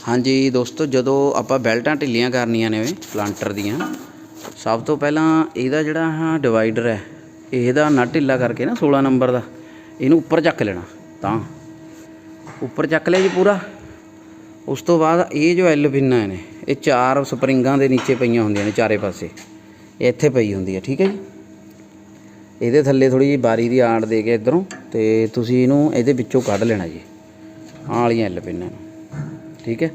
ਹਾਂਜੀ ਦੋਸਤੋ, ਜਦੋਂ ਆਪਾਂ ਬੈਲਟਾਂ ਢਿੱਲੀਆਂ ਕਰਨੀਆਂ ਨੇ ਪਲਾਂਟਰ ਦੀਆਂ, ਸਭ ਤੋਂ ਪਹਿਲਾਂ ਇਹਦਾ ਜਿਹੜਾ ਆਹ ਡਿਵਾਈਡਰ ਹੈ, ਇਹਦਾ ਨਟ ਢਿੱਲਾ ਕਰਕੇ ਨਾ 16 ਨੰਬਰ ਦਾ, ਇਹਨੂੰ ਉੱਪਰ ਚੱਕ ਲੈਣਾ, ਤਾਂ। ਉੱਪਰ ਚੱਕ ਲਿਆ ਜੀ ਪੂਰਾ। ਉਸ ਤੋਂ ਬਾਅਦ ਇਹ ਜੋ ਐਲ ਪਿੰਨਾਂ ਨੇ ਇਹ ਚਾਰ ਸਪਰਿੰਗਾਂ ਦੇ ਨੀਚੇ ਪਈਆਂ ਹੁੰਦੀਆਂ ਨੇ ਚਾਰੇ ਪਾਸੇ। ਇਹ ਇੱਥੇ ਪਈ ਹੁੰਦੀ ਹੈ, ਠੀਕ ਹੈ ਜੀ। ਇਹਦੇ ਥੱਲੇ ਥੋੜੀ ਜਿਹੀ ਬਾਰੀ ਦੀ ਆੜ ਦੇ ਕੇ ਇਧਰੋਂ, ਤੇ ਤੁਸੀਂ ਇਹਨੂੰ ਇਹਦੇ ਵਿੱਚੋਂ ਕੱਢ ਲੈਣਾ ਜੀ, ਆਹ ਵਾਲੀਆਂ ਐਲ ਪਿੰਨਾਂ ਨੂੰ ਠੀਕ ਹੈ?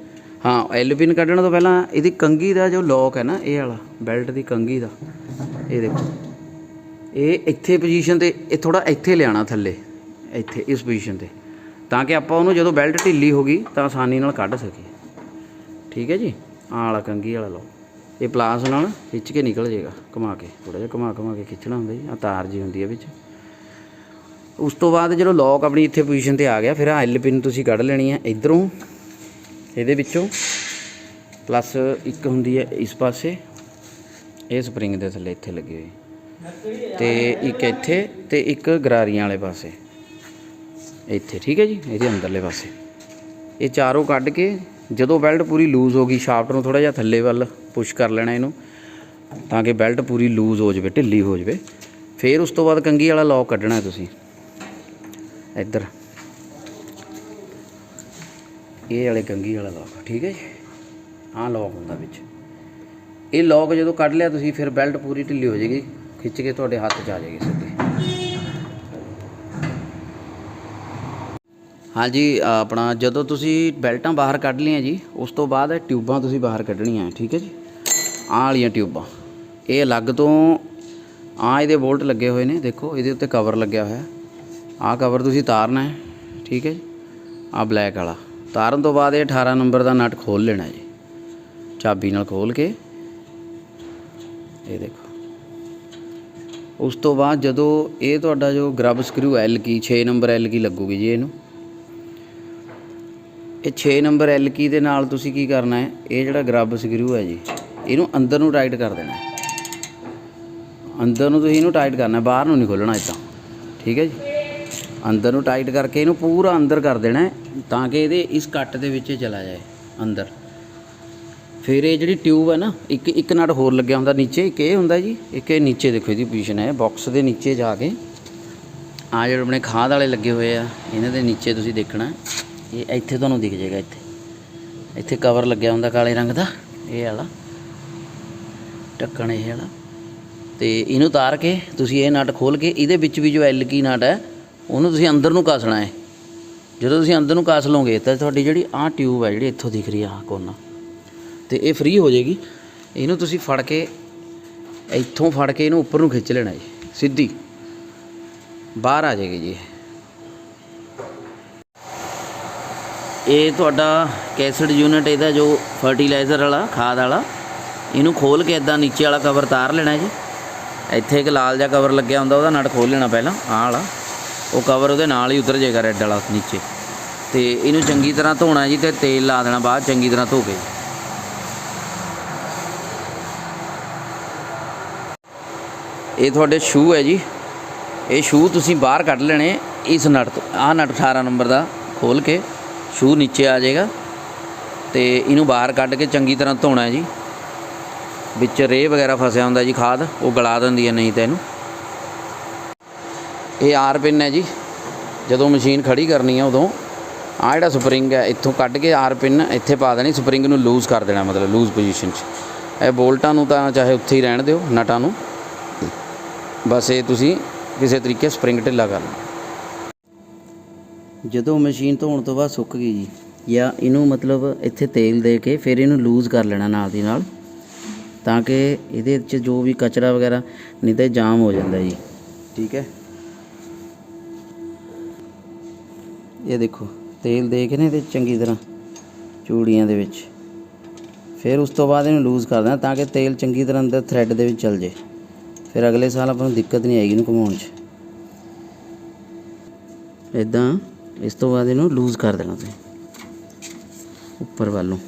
ਹਾਂ ਐਲ ਪਿਨ ਕੱਢਣ ਤੋਂ ਪਹਿਲਾਂ ਇਹਦੀ ਕੰਗੀ ਦਾ ਜੋ ਲੋਕ ਹੈ ਨਾ, ਇਹ ਵਾਲਾ ਬੈਲਟ ਦੀ ਕੰਗੀ ਦਾ, ਇਹ ਦੇਖੋ। ਇਹ ਇੱਥੇ ਪੋਜੀਸ਼ਨ ਤੇ, ਇਹ ਥੋੜਾ ਇੱਥੇ ਲਿਆਣਾ ਥੱਲੇ, ਇੱਥੇ, ਇਸ ਪੋਜੀਸ਼ਨ ਤੇ। ਤਾਂ ਕਿ ਆਪਾਂ ਉਹਨੂੰ ਜਦੋਂ ਬੈਲਟ ਢਿੱਲੀ ਹੋ ਗਈ, ਤਾਂ ਆਸਾਨੀ ਨਾਲ ਕੱਢ ਸਕੀਏ। ਠੀਕ ਹੈ ਜੀ? ਆਹ ਵਾਲਾ ਕੰਗੀ ਵਾਲਾ ਲਓ ਇਹ ਪਲਾਸ ਨਾਲ ਖਿੱਚ ਕੇ ਨਿਕਲ ਜਾਏਗਾ, ਘੁਮਾ ਕੇ ਥੋੜਾ ਜਿਹਾ ਘੁਮਾ ਘੁਮਾ ਕੇ ਖਿੱਚਣਾ ਹੁੰਦਾ ਜੀ ਆ ਤਾਰ ਜੀ ਹੁੰਦੀ ਹੈ ਵਿੱਚ। ਉਸ ਤੋਂ ਬਾਅਦ ਜਦੋਂ ਲੋਕ ਆਪਣੀ ਇੱਥੇ ਪੋਜੀਸ਼ਨ ਤੇ ਆ ਗਿਆ, ਫਿਰ ਆ ਐਲ ਪਿਨ ਤੁਸੀਂ ਕੱਢ ਲੈਣੀ ਹੈ ਇਧਰੋਂ। ਇਹਦੇ ਵਿੱਚੋਂ ਪਲੱਸ ਇੱਕ ਹੁੰਦੀ ਹੈ ਇਸ ਪਾਸੇ, ਇਹ ਸਪਰਿੰਗ ਦੇ ਥੱਲੇ ਇੱਥੇ ਲੱਗੀ ਹੋਈ। ਤੇ ਇੱਕ ਇੱਥੇ ਤੇ ਇੱਕ ਗਰਾਰੀਆਂ ਵਾਲੇ ਪਾਸੇ। ਇੱਥੇ, ਠੀਕ ਹੈ ਜੀ? ਇਹਦੇ ਅੰਦਰਲੇ ਪਾਸੇ। ਇਹ ਚਾਰੋਂ ਕੱਢ ਕੇ ਜਦੋਂ ਬੈਲਟ ਪੂਰੀ ਲੂਜ਼ ਹੋ ਗਈ ਸ਼ਾਫਟ ਨੂੰ ਥੋੜਾ ਜਿਹਾ ਥੱਲੇ ਵੱਲ ਪੁਸ਼ ਕਰ ਲੈਣਾ ਇਹਨੂੰ, ਤਾਂ ਕਿ ਬੈਲਟ ਪੂਰੀ ਲੂਜ਼ ਹੋ ਜਾਵੇ, ਢਿੱਲੀ ਹੋ ਜਾਵੇ। ਫਿਰ ਉਸ ਤੋਂ ਬਾਅਦ ਕੰਗੀ ਵਾਲਾ ਲੌਕ ਕੱਢਣਾ ਤੁਸੀਂ। ਇੱਧਰ। ਇਹ ਵਾਲੇ ਕੰਗੀ ਵਾਲਾ ਲੌਕ ਠੀਕ ਹੈ ਜੀ? ਆਹ ਲੌਕ ਹੁੰਦਾ ਵਿੱਚ। ਇਹ ਲੌਕ ਜਦੋਂ ਕੱਢ ਲਿਆ ਤੁਸੀਂ, ਫਿਰ ਬੈਲਟ ਪੂਰੀ ਢਿੱਲੀ ਹੋ ਜਾਏਗੀ। ਖਿੱਚ ਕੇ ਤੁਹਾਡੇ ਹੱਥ 'ਚ ਆ ਜਾਏਗੀ ਸਿੱਧੀ। ਹਾਂਜੀ, ਆਪਣਾ ਜਦੋਂ ਤੁਸੀਂ ਬੈਲਟਾਂ ਬਾਹਰ ਕੱਢ ਲਈਆਂ ਜੀ, ਉਸ ਤੋਂ ਬਾਅਦ ਇਹ ਟਿਊਬਾਂ ਤੁਸੀਂ ਬਾਹਰ ਕੱਢਣੀਆਂ, ਠੀਕ ਹੈ ਜੀ? ਆਹ ਵਾਲੀਆਂ ਟਿਊਬਾਂ। ਇਹ ਅਲੱਗ ਤੋਂ ਆ ਇਹਦੇ ਬੋਲਟ ਲੱਗੇ ਹੋਏ ਨੇ, ਦੇਖੋ, ਇਹਦੇ ਉੱਤੇ ਕਵਰ ਲੱਗਿਆ ਹੋਇਆ। ਆਹ ਕਵਰ ਤੁਸੀਂ ਤਾਰਨਾ ਹੈ, ਠੀਕ ਹੈ ਜੀ? ਆਹ ਬਲੈਕ ਵਾਲਾ। ਤਾਰਨ ਤੋਂ ਬਾਅਦ ਇਹ 18 ਨੰਬਰ ਦਾ ਨਟ ਖੋਲ ਲੈਣਾ ਜੀ। ਚਾਬੀ ਨਾਲ ਖੋਲ ਕੇ। ਇਹ ਦੇਖੋ। ਉਸ ਤੋਂ ਬਾਅਦ ਜਦੋਂ ਇਹ ਤੁਹਾਡਾ ਜੋ grub screw L key 6 number L key ਲੱਗੂਗੀ ਜੀ ਇਹਨੂੰ। ਇਹ 6 ਨੰਬਰ ਐਲ ਕੀ ਦੇ ਨਾਲ ਤੁਸੀਂ ਕੀ ਕਰਨਾ ਹੈ? ਇਹ ਜਿਹੜਾ ਗਰਬ ਸਕਰੂ ਹੈ ਜੀ, ਇਹਨੂੰ ਅੰਦਰ ਨੂੰ ਟਾਈਟ ਕਰ ਦੇਣਾ ਅੰਦਰ ਨੂੰ ਤੁਸੀਂ ਇਹਨੂੰ ਟਾਈਟ ਕਰਨਾ ਬਾਹਰ ਨੂੰ ਨਹੀਂ ਖੋਲਣਾ ਇਦਾਂ। ਠੀਕ ਹੈ ਜੀ? ਅੰਦਰ ਨੂੰ ਟਾਈਟ ਕਰਕੇ ਇਹਨੂੰ ਪੂਰਾ ਅੰਦਰ ਕਰ ਦੇਣਾ ਤਾਂ ਕਿ ਇਹਦੇ ਇਸ ਕੱਟ ਦੇ ਵਿੱਚ ਚਲਾ ਜਾਏ, ਅੰਦਰ। ਫਿਰ ਇਹ ਜਿਹੜੀ ਟਿਊਬ ਹੈ ਨਾ, ਇੱਕ ਇੱਕ ਨਟ ਹੋਰ ਲੱਗਿਆ ਹੁੰਦਾ ਨੀਚੇ, ਇੱਕ ਇਹ ਹੁੰਦਾ ਜੀ, ਇੱਕ ਇਹ ਨੀਚੇ ਦੇਖੋ ਇਹਦੀ ਪੋਜੀਸ਼ਨ ਹੈ ਬਾਕਸ ਦੇ ਨੀਚੇ ਜਾ ਕੇ। ਆ ਜਿਹੜੇ ਆਪਣੇ ਖਾਦ ਵਾਲੇ ਲੱਗੇ ਹੋਏ ਆ, ਇਹਨਾਂ ਦੇ ਨੀਚੇ ਤੁਸੀਂ ਦੇਖਣਾ, ਇਹ ਇੱਥੇ ਤੁਹਾਨੂੰ ਦਿਖ ਜਾਏਗਾ ਇੱਥੇ। ਇੱਥੇ ਕਵਰ ਲੱਗਿਆ ਹੁੰਦਾ ਕਾਲੇ ਰੰਗ ਦਾ, ਇਹ ਵਾਲਾ, ਢੱਕਣ ਇਹ ਵਾਲਾ। ਤੇ ਇਹਨੂੰ ਉਤਾਰ ਕੇ ਤੁਸੀਂ ਇਹ ਨਟ ਖੋਲ ਕੇ, ਇਹਦੇ ਵਿੱਚ ਵੀ ਜੋ ਐਲ ਕੀ ਨਟ ਹੈ ਉਹਨੂੰ ਤੁਸੀਂ ਅੰਦਰ ਨੂੰ ਕੱਸਣਾ ਹੈ। ਜਦੋਂ ਤੁਸੀਂ ਅੰਦਰ ਨੂੰ ਕੱਸ ਲਓਗੇ ਤਾਂ ਤੁਹਾਡੀ ਜਿਹੜੀ ਆਹ ਟਿਊਬ ਹੈ, ਜਿਹੜੀ ਇੱਥੋਂ ਦਿਖ ਰਹੀ ਆ ਆਹ ਕੋਨਾ। ਤੇ ਇਹ ਫ੍ਰੀ ਹੋ ਜਾਏਗੀ। ਇਹਨੂੰ ਤੁਸੀਂ ਫੜ ਕੇ, ਇੱਥੋਂ ਫੜ ਕੇ ਇਹਨੂੰ ਉੱਪਰ ਨੂੰ ਖਿੱਚ ਲੈਣਾ ਜੀ। ਸਿੱਧੀ। ਬਾਹਰ ਆ ਜਾਏਗੀ ਜੀ ਇਹ। ਤੁਹਾਡਾ ਕੈਸਿਡ ਯੂਨਿਟ ਇਹਦਾ ਜੋ ਫਰਟੀਲਾਈਜ਼ਰ ਵਾਲਾ, ਖਾਦ ਵਾਲਾ, ਇਹਨੂੰ ਖੋਲ ਕੇ ਇਦਾਂ ਨੀਚੇ ਵਾਲਾ ਕਵਰ ਤਾਰ ਲੈਣਾ ਜੀ। ਇੱਥੇ ਇੱਕ ਲਾਲ ਜਿਹਾ ਕਵਰ ਲੱਗਿਆ ਹੁੰਦਾ, ਉਹਦਾ ਨਟ ਖੋਲ ਲੈਣਾ ਪਹਿਲਾਂ, ਆਹ ਵਾਲਾ। ਉਹ ਕਵਰ ਉਹਦੇ ਨਾਲ ਹੀ ਉਤਰ ਜਾਏਗਾ ਰੈੱਡ ਵਾਲਾ ਨੀਚੇ। ਤੇ ਇਹਨੂੰ ਚੰਗੀ ਤਰ੍ਹਾਂ ਧੋਣਾ ਜੀ ਤੇ ਤੇਲ ਲਾ ਦੇਣਾ ਬਾਅਦ ਚੰਗੀ ਤਰ੍ਹਾਂ ਧੋ ਕੇ। ਇਹ ਤੁਹਾਡੇ ਸ਼ੂ ਹੈ ਜੀ। ਇਹ ਸ਼ੂ ਤੁਸੀਂ ਬਾਹਰ ਕੱਢ ਲੈਣੇ, ਇਸ ਨਟ ਤੋਂ, ਆਹ ਨਟ 18 ਨੰਬਰ ਦਾ ਖੋਲ ਕੇ ਸ਼ੂ ਨੀਚੇ ਆ ਜਾਏਗਾ। ਤੇ ਇਹਨੂੰ ਬਾਹਰ ਕੱਢ ਕੇ ਚੰਗੀ ਤਰ੍ਹਾਂ ਧੋਣਾ ਜੀ। ਵਿੱਚ ਰੇਹ ਵਗੈਰਾ ਫਸਿਆ ਹੁੰਦਾ ਜੀ ਖਾਦ, ਉਹ ਗਲਾ ਦਿੰਦੀ ਹੈ ਨਹੀਂ ਤਾਂ ਇਹਨੂੰ। ਇਹ ਆਰ ਪਿਨ ਹੈ ਜੀ। ਜਦੋਂ ਮਸ਼ੀਨ ਖੜੀ ਕਰਨੀ ਹੈ ਉਦੋਂ ਆ ਜਿਹੜਾ ਸਪਰਿੰਗ ਹੈ ਇੱਥੋਂ ਕੱਢ ਕੇ ਆਰ ਪਿਨ ਇੱਥੇ ਪਾ ਦੇਣੀ ਸਪਰਿੰਗ ਨੂੰ ਲੂਜ਼ ਕਰ ਦੇਣਾ ਮਤਲਬ ਲੂਜ਼ ਪੋਜੀਸ਼ਨ 'ਚ। ਇਹ ਬੋਲਟਾਂ ਨੂੰ ਤਾਂ ਚਾਹੇ ਉੱਥੇ ਹੀ ਰਹਿਣ ਦਿਓ ਨਟਾਂ ਨੂੰ। ਬਸ ਇਹ ਤੁਸੀਂ ਕਿਸੇ ਤਰੀਕੇ ਸਪਰਿੰਗ ਢਿੱਲਾ ਕਰ ਲਓ। ਜਦੋਂ ਮਸ਼ੀਨ ਧੋਣ ਤੋਂ ਬਾਅਦ ਸੁੱਕ ਗਈ ਜੀ ਜਾਂ ਇਹਨੂੰ ਮਤਲਬ ਇੱਥੇ ਤੇਲ ਦੇ ਕੇ ਫਿਰ ਇਹਨੂੰ ਲੂਜ਼ ਕਰ ਲੈਣਾ ਨਾਲ ਦੀ ਨਾਲ ਤਾਂ ਕਿ ਇਹਦੇ ਵਿੱਚ ਜੋ ਵੀ ਕਚਰਾ ਵਗੈਰਾ ਨਹੀਂ ਤਾਂ ਜਾਮ ਹੋ ਜਾਂਦਾ ਜੀ। ਠੀਕ ਹੈ। ਇਹ ਦੇਖੋ, ਤੇਲ ਦੇ ਕੇ ਨੇ ਇਹਦੇ ਚੰਗੀ ਤਰ੍ਹਾਂ ਚੂੜੀਆਂ ਦੇ ਵਿੱਚ। ਫਿਰ ਉਸ ਤੋਂ ਬਾਅਦ ਇਹਨੂੰ ਲੂਜ਼ ਕਰ ਦੇਣਾ ਤਾਂ ਕਿ ਤੇਲ ਚੰਗੀ ਤਰ੍ਹਾਂ ਅੰਦਰ ਥ੍ਰੈਡ ਦੇ ਵਿੱਚ ਚਲ ਜੇ ਫਿਰ ਅਗਲੇ ਸਾਲ ਆਪਾਂ ਨੂੰ ਦਿੱਕਤ ਨਹੀਂ ਆਏਗੀ ਇਹਨੂੰ ਘੁਮਾਉਣ 'ਚ। ਇਦਾਂ ਇਸ ਤੋਂ ਬਾਅਦ ਇਹਨੂੰ ਲੂਜ਼ ਕਰ ਦੇਣਾ ਤੁਸੀਂ, ਉੱਪਰ ਨੂੰ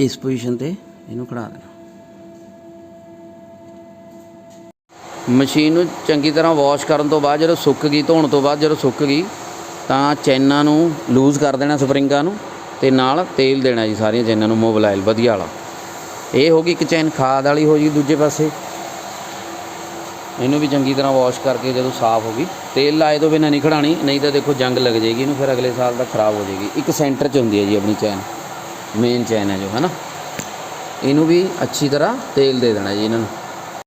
ਇਸ ਪੋਜੀਸ਼ਨ ਤੇ ਇਹਨੂੰ ਖੜਾ ਦੇਣਾ। ਮਸ਼ੀਨ ਨੂੰ ਚੰਗੀ ਤਰ੍ਹਾਂ ਵਾਸ਼ ਕਰਨ ਤੋਂ ਬਾਅਦ ਜਦੋਂ ਸੁੱਕ ਗਈ, ਧੋਣ ਤੋਂ ਬਾਅਦ ਜਦੋਂ ਸੁੱਕ ਗਈ, ਤਾਂ ਚੈਨਾਂ ਨੂੰ ਲੂਜ਼ ਕਰ ਦੇਣਾ ਸਪਰਿੰਗਾਂ ਨੂੰ ਤੇ ਨਾਲ ਤੇਲ ਦੇਣਾ ਜੀ ਸਾਰੀਆਂ ਚੈਨਾਂ ਨੂੰ ਮੋਬਲਾਈਲ ਵਧੀਆ ਵਾਲਾ। ਇਹ ਹੋ ਗਈ ਇੱਕ ਚੈਨ ਖਾਦ ਵਾਲੀ ਹੋ ਜੀ ਦੂਜੇ ਪਾਸੇ। ਇਹਨੂੰ ਵੀ ਚੰਗੀ ਤਰ੍ਹਾਂ ਵਾਸ਼ ਕਰਕੇ ਜਦੋਂ ਸਾਫ਼ ਹੋ ਗਈ, ਤੇਲ ਲਾਏ ਤੋਂ ਬਿਨਾਂ ਨਹੀਂ ਖੜਾਣੀ, ਨਹੀਂ ਤਾਂ ਦੇਖੋ ਜੰਗ ਲੱਗ ਜਾਏਗੀ, ਇਹਨੂੰ ਫਿਰ ਅਗਲੇ ਸਾਲ ਤੱਕ ਖਰਾਬ ਹੋ ਜਾਏਗੀ। ਇੱਕ ਸੈਂਟਰ 'ਚ ਹੁੰਦੀ ਹੈ ਜੀ ਆਪਣੀ ਚੈਨ ਮੇਨ ਚੈਨ ਹੈ ਜੋ ਹੈ ਨਾ ਇਹਨੂੰ ਵੀ ਅੱਛੀ ਤਰ੍ਹਾਂ ਤੇਲ ਦੇ ਦੇਣਾ ਜੀ ਇਹਨਾਂ ਨੂੰ।